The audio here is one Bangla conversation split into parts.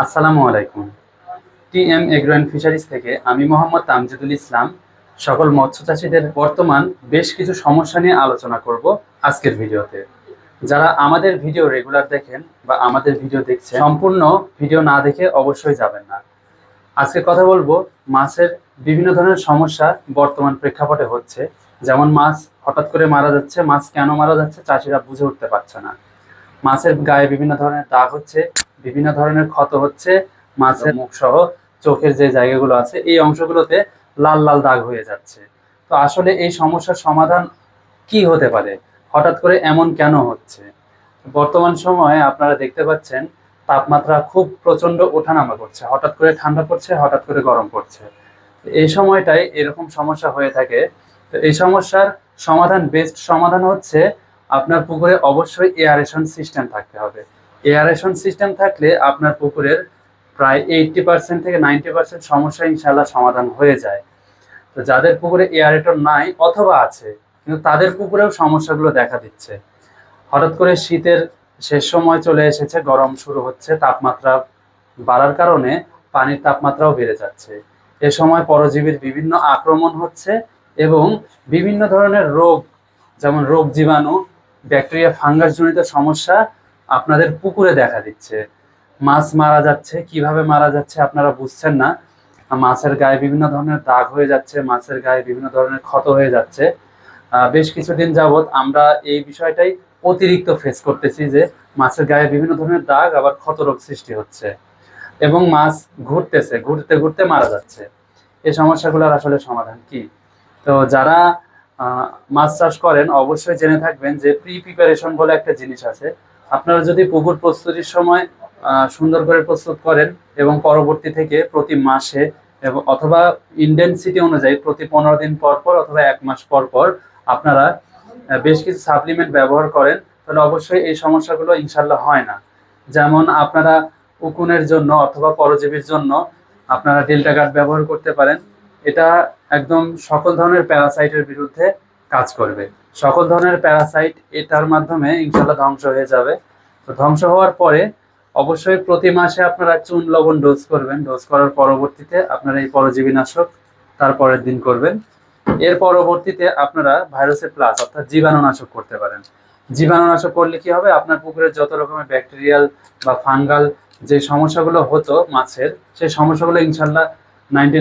আসসালামু আলাইকুম। T M agro and fisheries থেকে আমি মোহাম্মদ তামজিদুল ইসলাম। সকল মৎস্য চাষীদের বর্তমান বেশ কিছু সমস্যা নিয়ে আলোচনা করব আজকের ভিডিওতে। যারা আমাদের ভিডিও রেগুলার দেখেন বা আমাদের ভিডিও দেখছেন, সম্পূর্ণ ভিডিও না দেখে অবশ্যই যাবেন না। আজকে কথা বলব মাছের বিভিন্ন ধরনের সমস্যা বর্তমান প্রেক্ষাপটে হচ্ছে। যেমন মাছ হঠাৎ করে মারা যাচ্ছে, মাছ কেন মারা যাচ্ছে, চাষিরা বুঝে উঠতে পারছে না। মাছের গায়ে বিভিন্ন ধরনের দাগ হচ্ছে বিভিন্ন ধরনের ক্ষত হচ্ছে, মাছের মুখ সহ চোখের যে জায়গাগুলো আছে, এই অংশগুলোতে লাল লাল দাগ হয়ে যাচ্ছে। তো আসলে এই সমস্যার সমাধান কি হতে পারে? হঠাৎ করে এমন কেন হচ্ছে? বর্তমান সময়ে আপনারা দেখতে পাচ্ছেন, তাপমাত্রা খুব প্রচণ্ড ওঠানামা করছে। হঠাৎ করে ঠান্ডা পড়ছে, হঠাৎ করে গরম পড়ছে। এই সময়টায় এরকম সমস্যা হয়ে থাকে। তো এই সমস্যার সমাধান বেস্ট সমাধান হচ্ছে, আপনার পুকুরে অবশ্যই এয়ারেশন সিস্টেম থাকতে হবে। এয়ারেশন সিস্টেম থাকলে আপনার পুকুরের প্রায় এইটটি পার্সেন্ট থেকে নাইনটি পার্সেন্ট সমস্যা ইনশাল্লাহ সমাধান হয়ে যায়। তো যাদের পুকুরে এয়ারেটর নাই অথবা আছে, কিন্তু তাদের পুকুরেও সমস্যাগুলো দেখা দিচ্ছে। হঠাৎ করে শীতের শেষ সময় চলে এসেছে, গরম শুরু হচ্ছে, তাপমাত্রা বাড়ার কারণে পানির তাপমাত্রাও বেড়ে যাচ্ছে। এ সময় পরজীবীর বিভিন্ন আক্রমণ হচ্ছে এবং বিভিন্ন ধরনের রোগ, যেমন রোগ জীবাণু, ব্যাকটেরিয়া, ফাঙ্গাসজনিত সমস্যা আপনাদের পুকুরে দেখা দিচ্ছে। মাছ মারা যাচ্ছে, কীভাবে মারা যাচ্ছে আপনারা বুঝছেন না। মাছের গায়ে বিভিন্ন ধরনের দাগ হয়ে যাচ্ছে, মাছের গায়ে বিভিন্ন ধরনের ক্ষত হয়ে যাচ্ছে। বেশ কিছুদিন যাবৎ আমরা এই বিষয়টাই অতিরিক্ত ফেস করতেছি যে মাছের গায়ে বিভিন্ন ধরনের দাগ, আবার ক্ষত রোগ সৃষ্টি হচ্ছে। এবং মাছ ঘুরতেছে, ঘুরতে ঘুরতে মারা যাচ্ছে। এই সমস্যাগুলোর আসলে সমাধান কি? তো যারা মাছ চাষ করেন, অবশ্যই জেনে থাকবেন যে প্রি প্রিপারেশন বলে একটা জিনিস আছে। আপনারা যদি পুকুর প্রস্তুতির সময় সুন্দর করে প্রস্তুত করেন এবং পরবর্তী থেকে প্রতি মাসে এবং অথবা ইন্টেন্সিটি অনুযায়ী প্রতি পনেরো দিন পর পর অথবা এক মাস পর পর আপনারা বেশ কিছু সাপ্লিমেন্ট ব্যবহার করেন, তাহলে অবশ্যই এই সমস্যাগুলো ইনশাল্লাহ হয় না। যেমন আপনারা উকুনের জন্য অথবা পরজীবীর জন্য আপনারা ডেল্টা গার্ড ব্যবহার করতে পারেন। এটা একদম সকল ধরনের প্যারাসাইটের বিরুদ্ধে কাজ করবে। সকল ধরনের প্যারাসাইট এটার মাধ্যমে ইনশাল্লাহ ধ্বংস হয়ে যাবে। তো ধ্বংস হওয়ার পরে অবশ্যই প্রতি মাসে আপনারা চুন লবণ ডোজ করবেন। ডোজ করার পরবর্তীতে আপনারা এই পরজীবী নাশক তার পরের দিন করবেন। এর পরবর্তীতে আপনারা ভাইরাসের প্লাস অর্থাৎ জীবাণুনাশক করতে পারেন। জীবাণুনাশক করলে কি হবে? আপনার পুকুরে যত রকমের ব্যাকটেরিয়াল বা ফাঙ্গাল যে সমস্যাগুলো হতো মাছের, সেই সমস্যাগুলো ইনশাল্লাহ নাইনটি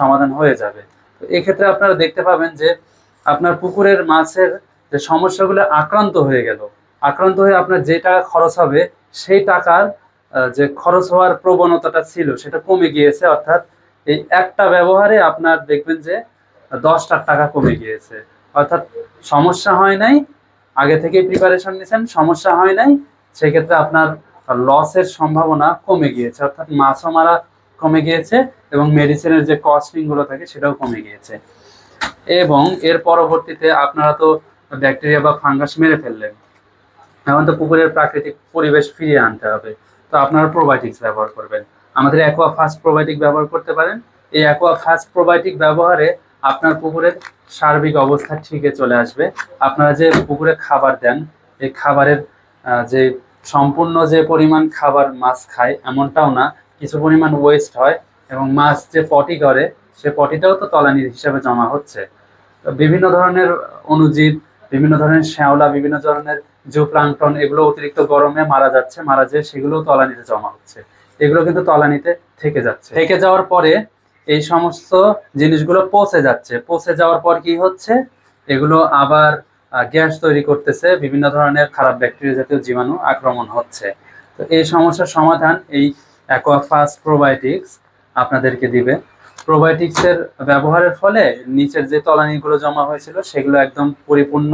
সমাধান হয়ে যাবে। তো এক্ষেত্রে আপনারা দেখতে পাবেন যে আপনার পুকুরের মাছের যে সমস্যাগুলো আক্রান্ত হয়ে গেল। আক্রান্ত হয়ে আপনার যে টাকা খরচ হবে, সেই টাকার যে খরচ হওয়ার প্রবণতাটা ছিল, সেটা কমে গিয়েছে। অর্থাৎ এই একটা ব্যবহারে আপনার দেখবেন যে দশটা টাকা কমে গিয়েছে। অর্থাৎ সমস্যা হয় নাই, আগে থেকে প্রিপারেশন নিয়েছেন সমস্যা হয় নাই, সেক্ষেত্রে আপনার লসের সম্ভাবনা কমে গিয়েছে। অর্থাৎ মাছও মারা কমে গিয়েছে এবং মেডিসিনের যে কস্টিংগুলো থাকে, সেটাও কমে গিয়েছে। এবং এর পরবর্তীতে আপনারা তো ব্যাকটেরিয়া বা ফাঙ্গাস মেরে ফেললেন। এখন তো পুকুরের প্রাকৃতিক পরিবেশ ফিরিয়ে আনতে হবে। তো আপনারা প্রোবায়োটিক্স ব্যবহার করবেন। আমাদের অ্যাকোয়া ফাস্ট প্রোবায়োটিক ব্যবহার করতে পারেন। এই অ্যাকোয়া ফাস্ট প্রোবায়োটিক ব্যবহারে আপনার পুকুরের সার্বিক অবস্থা ঠিকই চলে আসবে। আপনারা যে পুকুরে খাবার দেন, এই খাবারের যে সম্পূর্ণ যে পরিমাণ খাবার মাছ খায় এমনটাও না। কিছু পরিমাণ ওয়েস্ট হয় এবং মাছ যে পটি করে সে পটিটাও তো তলানি হিসাবে জমা হচ্ছে। বিভিন্ন ধরনের অনুজীব বিভিন্ন ধরনের শ্যাওলা, বিভিন্ন ধরনের জুপ্লাংটন, এগুলো অতিরিক্ত গরমে মারা যাচ্ছে, মারা যেয়ে সেগুলো তলানিতে জমা হচ্ছে। এগুলো কিন্তু তলানিতে থেকে যাচ্ছে। থেকে যাওয়ার পরে এই সমস্ত জিনিসগুলো পচে যাচ্ছে। পচে যাওয়ার পর কি হচ্ছে? এগুলো আবার গ্যাস তৈরি করতেছে, বিভিন্ন ধরনের খারাপ ব্যাকটেরিয়া জাতীয় জীবাণু আক্রমণ হচ্ছে। তো এই সমস্যার সমাধান এই অ্যাকোয়াফাস্ট প্রোবায়োটিক্স আপনাদেরকে দিবে। প্রোবায়োটিক্সের ব্যবহারের ফলে নিচের যে তলানিগুলো জমা হয়েছিল, সেগুলো একদম পরিপূর্ণ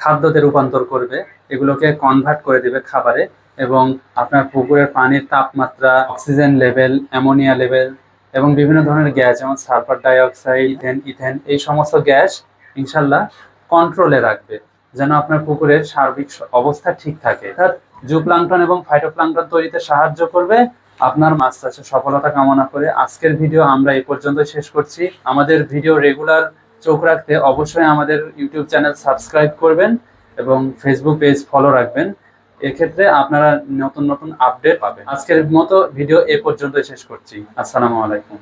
খাদ্যতে রূপান্তর করবে। এগুলোকে কনভার্ট করে দেবে খাবারে এবং আপনার পুকুরের পানির তাপমাত্রা অক্সিজেন লেভেল অ্যামোনিয়া লেভেল এবং বিভিন্ন ধরনের গ্যাস যেমন সালফার ডাইঅক্সাইড ইথেন ইথেন এই সমস্ত গ্যাস ইনশাল্লাহ কন্ট্রোলে রাখবে, যেন আপনার পুকুরের সার্বিক অবস্থা ঠিক থাকে। অর্থাৎ জুপ্লাংটন এবং ফাইটোপ্লাংটন তৈরিতে সাহায্য করবে। আপনার মাছ চাষে সফলতা কামনা করে আজকের ভিডিও আমরা এ পর্যন্ত শেষ করছি। আমাদের ভিডিও রেগুলার চোখ রাখতে অবশ্যই আমাদের ইউটিউব চ্যানেল সাবস্ক্রাইব করবেন এবং ফেসবুক পেজ ফলো রাখবেন। এক্ষেত্রে আপনারা নতুন নতুন আপডেট পাবেন। আজকের মতো ভিডিও এ পর্যন্ত শেষ করছি। আসসালামু আলাইকুম।